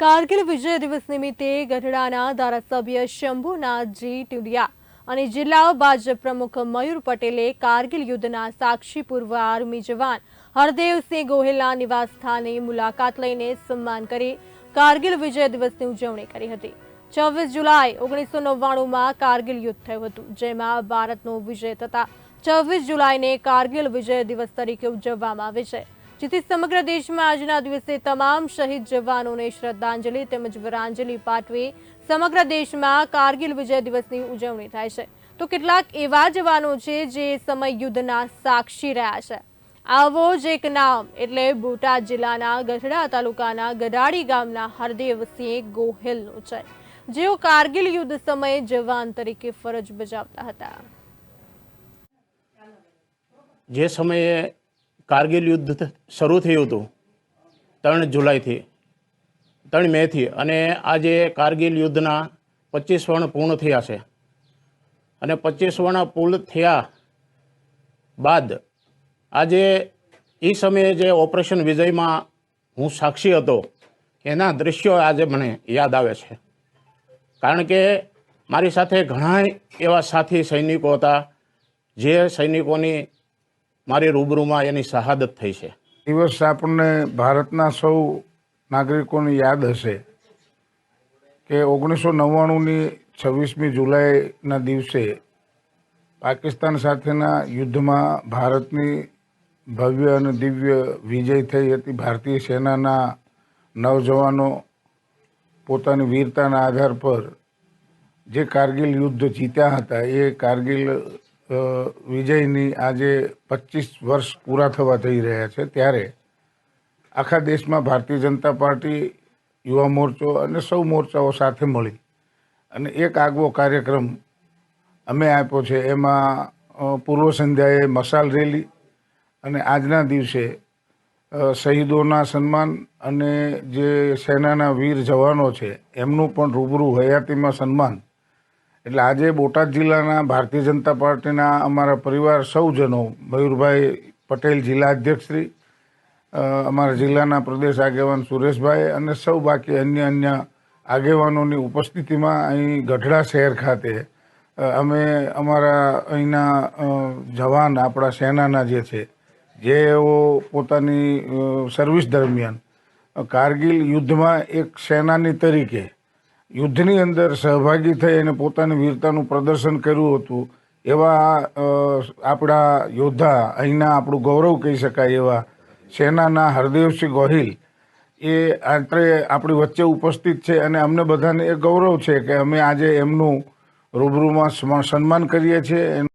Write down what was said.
કારગિલ વિજય દિવસ નિમિત્તે ગઢડાના ધારાસભ્ય શંભુનાથજી ટુડિયા અને જિલ્લા ભાજપ પ્રમુખ મયુર પટેલે કારગિલ યુદ્ધના સાક્ષી પૂર્વ આર્મી જવાન હરદેવસિંહ ગોહિલના નિવાસ સ્થાને મુલાકાત લઈને સન્માન કરી કારગિલ વિજય દિવસની ઉજવણી કરી હતી. છવ્વીસ જુલાઈ ઓગણીસો નવ્વાણુંમાં કારગિલ યુદ્ધ થયું હતું, જેમાં ભારતનો વિજય થતા છવ્વીસ જુલાઈને કારગિલ વિજય દિવસ તરીકે ઉજવવામાં આવે છે. જેથી સમગ્ર દેશમાં આજના દિવસે તમામ શહીદ જવાનોને શ્રદ્ધાંજલિ તેમજ વરાંજલિ પાઠવી સમગ્ર દેશમાં કારગિલ વિજય દિવસની ઉજવણી થાય છે. તો કેટલાક એવા જવાનો છે જે સમય યુદ્ધના સાક્ષી રહ્યા છે. આવો જ એક નામ એટલે બોટાદ જિલ્લાના ગઢડા તાલુકાના ગઢાડી ગામના હરદેવસિંહ ગોહિલનું છે. જેઓ કારગિલ યુદ્ધ સમયે જવાન તરીકે ફરજ બજાવતા હતા. જે સમયે કારગિલ યુદ્ધ શરૂ થયું હતું ત્રણ જુલાઈથી, ત્રણ મેથી અને આજે કારગિલ યુદ્ધના પચીસ વર્ણ પૂર્ણ થયા છે. અને પચીસ વર્ણ પૂર્ણ થયા બાદ આજે એ સમયે જે ઓપરેશન વિજયમાં હું સાક્ષી હતો, એના દૃશ્યો આજે મને યાદ આવે છે. કારણ કે મારી સાથે ઘણા એવા સાથી સૈનિકો હતા, જે સૈનિકોની મારી રૂબરૂમાં એની શહાદત થઈ છે. દિવસ આપણને ભારતના સૌ નાગરિકોને યાદ હશે કે ઓગણીસો નવ્વાણુંની છવ્વીસમી જુલાઈના દિવસે પાકિસ્તાન સાથેના યુદ્ધમાં ભારતની ભવ્ય અને દિવ્ય વિજય થઈ હતી. ભારતીય સેનાના નવજવાનો પોતાની વીરતાના આધાર પર જે કારગિલ યુદ્ધ જીત્યા હતા, એ કારગિલ વિજયની આજે પચીસ વર્ષ પૂરા થવા થઈ રહ્યા છે ત્યારે આખા દેશમાં ભારતીય જનતા પાર્ટી, યુવા મોરચો અને સૌ મોરચાઓ સાથે મળી. અને એક આગવો કાર્યક્રમ અમે આપ્યો છે. એમાં પૂર્વ સંધ્યાએ મશાલ રેલી અને આજના દિવસે શહીદોના સન્માન અને જે સેનાના વીર જવાનો છે, એમનું પણ રૂબરૂ હયાતીમાં સન્માન એટલે આજે બોટાદ જિલ્લાના ભારતીય જનતા પાર્ટીના અમારા પરિવાર સૌજનો, મયુરભાઈ પટેલ જિલ્લા અધ્યક્ષશ્રી અમારા જિલ્લાના પ્રદેશ આગેવાન સુરેશભાઈ અને સૌ બાકી અન્ય અન્ય આગેવાનોની ઉપસ્થિતિમાં અહીં ગઢડા શહેર ખાતે અમે અમારા અહીંના જવાન આપણા સેનાના જે છે જેઓ પોતાની સર્વિસ દરમિયાન કારગિલ યુદ્ધમાં એક સેનાની તરીકે યુદ્ધની અંદર સહભાગી થઈ અને પોતાની વીરતાનું પ્રદર્શન કર્યું હતું, એવા આપણા યોદ્ધા, અહીંના આપણું ગૌરવ કહી શકાય, એવા સેનાના હરદેવસિંહ ગોહિલ, એ આત્રે આપણી વચ્ચે ઉપસ્થિત છે અને અમને બધાને એ ગૌરવ છે કે અમે આજે એમનું રૂબરૂમાં સન્માન કરીએ છીએ